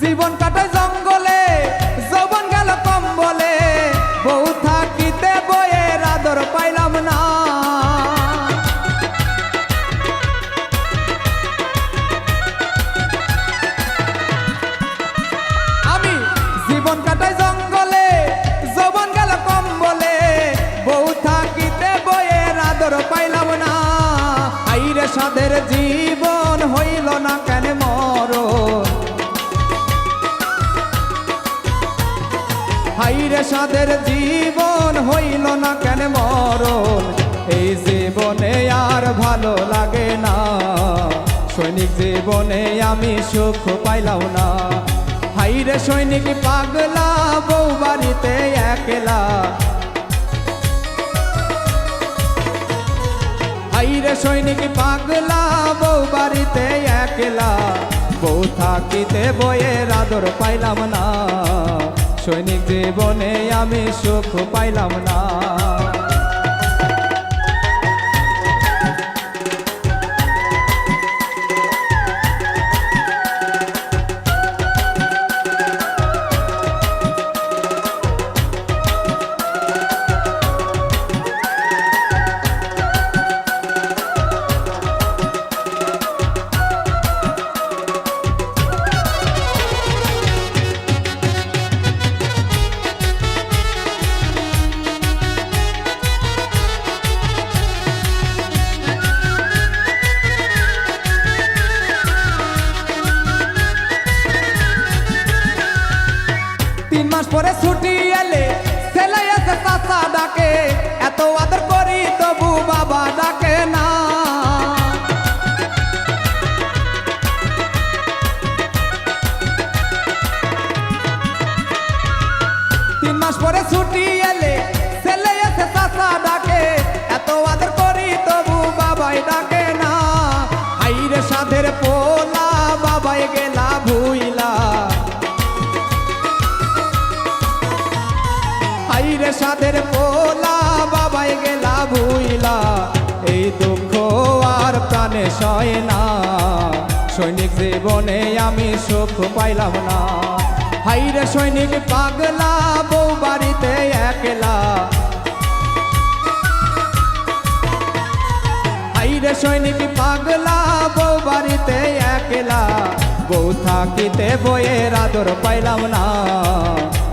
জীবন কাটে জঙ্গলে, যৌবন গেল কম বলে বউ থাকিতে বইয়ের আদর পাইলাম না। আমি জীবন কাটাই জঙ্গলে, যৌবন গেল কম বলে বউ থাকিতে বইয়ের আদর পাইলাম না। আইরে সাদের জীবন সাদের জীবন হইল না কেন মরণ? এই জীবনে আর ভালো লাগে না। সৈনিক জীবনে আমি সুখ পাইলাম না। হাইরে সৈনিক, পাগলা বউ বাড়িতে একলা। হাইরে সৈনিক, পাগলা বউ বাড়িতে একলা। বউ থাকিতে বইয়ের আদর পাইলাম না। সৈনিক জীবনে আমি সুখ পাইলাম না। পরে ছুটি এলে ছেলে এসে চাচা ডাকে, এত আদর করি তবু বাবা ডাকে না। তিন মাস পরে ছুটি সাধের পোলা, বাবাই গেলা ভুইলা এই দুঃখ আর প্রাণে সয় না। সৈনিক জীবনে আমি সুখ পাইলাম না। হাইরে সৈনিক পাগলা, বউ বাড়িতে একলা। হাইরে সৈনিক পাগলা, বউ বাড়িতে একলা। বউ থাকিতে বইয়ের আদর পাইলাম না।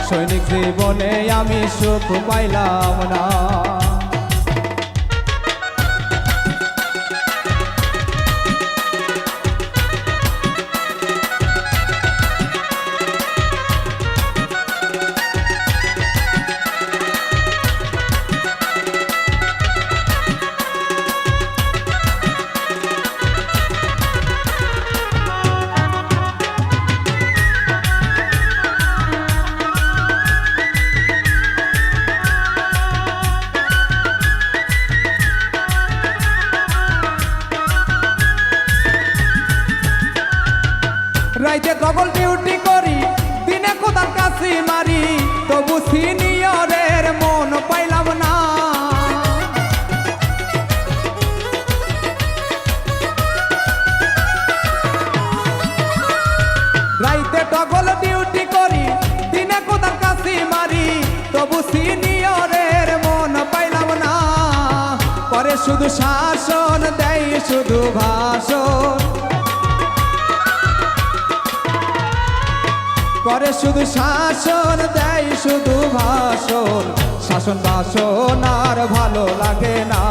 সৈনিক জীবনে আমি সুখ পাইলাম না। রাইতে ডবল ডিউটি করি, দিনে কোদার কাছি মারি, তবু সিনিয়রের মন পাইলাম না। রাইতে ডবল ডিউটি করি, দিনে কোদার কাছি মারি, তবু সিনিয়রের মন পাইলাম না। করে শুধু শাসন দেয়, শুধু ভাষণ শুধু শাসন দেয়, শুধু ভাষণ। শাসন বাসন আর ভালো লাগে না।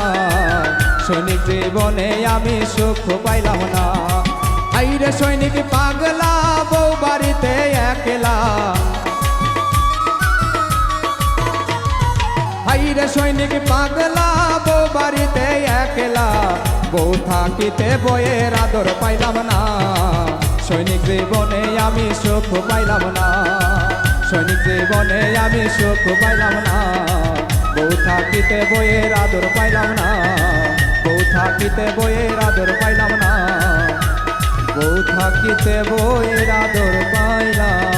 সৈনিক জীবনে আমি সুখ পাইলাম না। আইরে সৈনিক, পাগলা বউ বাড়িতে একলা। হাইরে সৈনিক, পাগলা বউ বাড়িতে একলা। বউ থাকিতে বইয়ের আদর পাইলাম না। সৈনিক জীবনে আমি সুখ পাইলাম না। সৈনিক জীবনে আমি সুখ পাইলাম না। বউ থাকিতে বইয়ের আদর পাইলাম না। বউ থাকিতে বইয়ের আদর পাইলাম না। বউ থাকিতে বইয়ের আদর পাইলাম